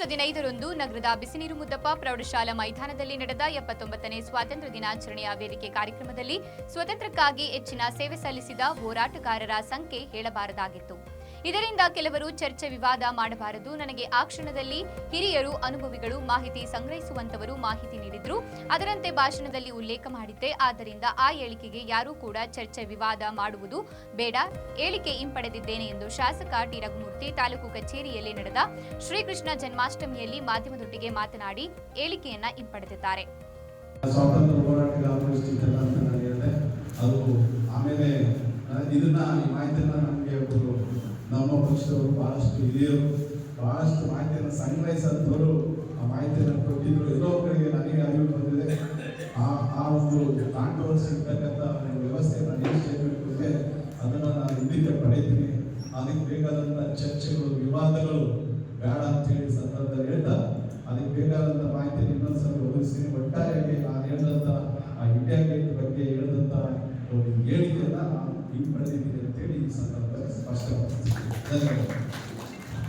ನರಸಿನೀರು ಮುದ್ದಪ್ಪ ಪ್ರೌಢಶಾಲಾ ಮೈದಾನದಲ್ಲಿ ನಡೆದ ಎಪ್ಪತ್ತೊಂಬತ್ತನೇ ಸ್ವಾತಂತ್ರ್ಯ ದಿನಾಚರಣೆಯ ವೇದಿಕೆ ಕಾರ್ಯಕ್ರಮದಲ್ಲಿ ಸ್ವತಂತ್ರಕ್ಕಾಗಿ ಹೆಚ್ಚಿನ ಸೇವೆ ಸಲ್ಲಿಸಿದ ಹೋರಾಟಗಾರರ ಸಂಖ್ಯೆ ಹೇಳಬಾರದಾಗಿತ್ತು. ಇದರಿಂದ ಕೆಲವರು ಚರ್ಚೆ ವಿವಾದ ಮಾಡಬಾರದು. ನನಗೆ ಆ ಕ್ಷಣದಲ್ಲಿ ಹಿರಿಯರು, ಅನುಭವಿಗಳು ಮಾಹಿತಿ ಸಂಗ್ರಹಿಸುವಂತವರು ಮಾಹಿತಿ ನೀಡಿದ್ರು. ಅದರಂತೆ ಭಾಷಣದಲ್ಲಿ ಉಲ್ಲೇಖ ಮಾಡಿದ್ದೆ. ಆದ್ದರಿಂದ ಆ ಹೇಳಿಕೆಗೆ ಯಾರೂ ಕೂಡ ಚರ್ಚೆ ವಿವಾದ ಮಾಡುವುದು ಬೇಡ. ಹೇಳಿಕೆ ಹಿಂಪಡೆದಿದ್ದೇನೆ ಎಂದು ಶಾಸಕ ಟಿ. ರಘುಮೂರ್ತಿ ತಾಲೂಕು ಕಚೇರಿಯಲ್ಲಿ ನಡೆದ ಶ್ರೀಕೃಷ್ಣ ಜನ್ಮಾಷ್ಟಮಿಯಲ್ಲಿ ಮಾಧ್ಯಮದೊಟ್ಟಿಗೆ ಮಾತನಾಡಿ ಹೇಳಿಕೆಯನ್ನ ಹಿಂಪಡೆದಿದ್ದಾರೆ. ಸ್ವಾತಂತ್ರ್ಯ ಅಂತ ನಾನು ಅದು ಆಮೇಲೆ ಇದನ್ನ ಈ ನಮ್ಮ ಪಕ್ಷದವರು ಬಹಳಷ್ಟು ಹಿರಿಯರು, ಬಹಳಷ್ಟು ಮಾಹಿತಿಯನ್ನು ಸಂಗ್ರಹಿಸಿದವರು ಆ ಮಾಹಿತಿಯನ್ನು ಕೊಟ್ಟಿದ್ರು. ಎಲ್ಲೋ ಕಡೆಗೆ ನನಗೆ ಅರಿವು ಬಂದಿದೆ. ಆ ಆ ಒಂದು ಕಾಂಟ್ರವರ್ಸಿ ಇರ್ತಕ್ಕಂಥ ವ್ಯವಸ್ಥೆಯನ್ನು ಅದನ್ನು ನಾನು ಹಿಂದಕ್ಕೆ ಪಡೆಯುತ್ತೀನಿ. ಅದಕ್ಕೆ ಬೇಕಾದಂಥ ಚರ್ಚೆಗಳು ವಿವಾದಗಳು ಬೇಡ ಅಂತ ಹೇಳಿ ಸಂದರ್ಭದಲ್ಲಿ ಹೇಳ್ತಾ ಅದಕ್ಕೆ ಬೇಕಾದಂಥ ಮಾಹಿತಿ ಇನ್ನೊಂದ್ಸಲ ಒದಗಿಸಿ ಒಟ್ಟಾರೆಯಾಗಿ ನಾನು ಹೇಳಿದಂಥ ಆ ಇಂಡಿಯಾ ಗೇಟ್ ಬಗ್ಗೆ ಹೇಳಿದಂಥ ಹೇಳಿಕೆಯನ್ನ ನಾನು ಹಿಂಪಡೆದಿದ್ದೀನಿ ಅಂತೇಳಿ ಈ ಸಂದರ್ಭದಲ್ಲಿ ಸ್ಪಷ್ಟಪಡಿಸ್ತೀವಿ ಧನ್ಯವಾದ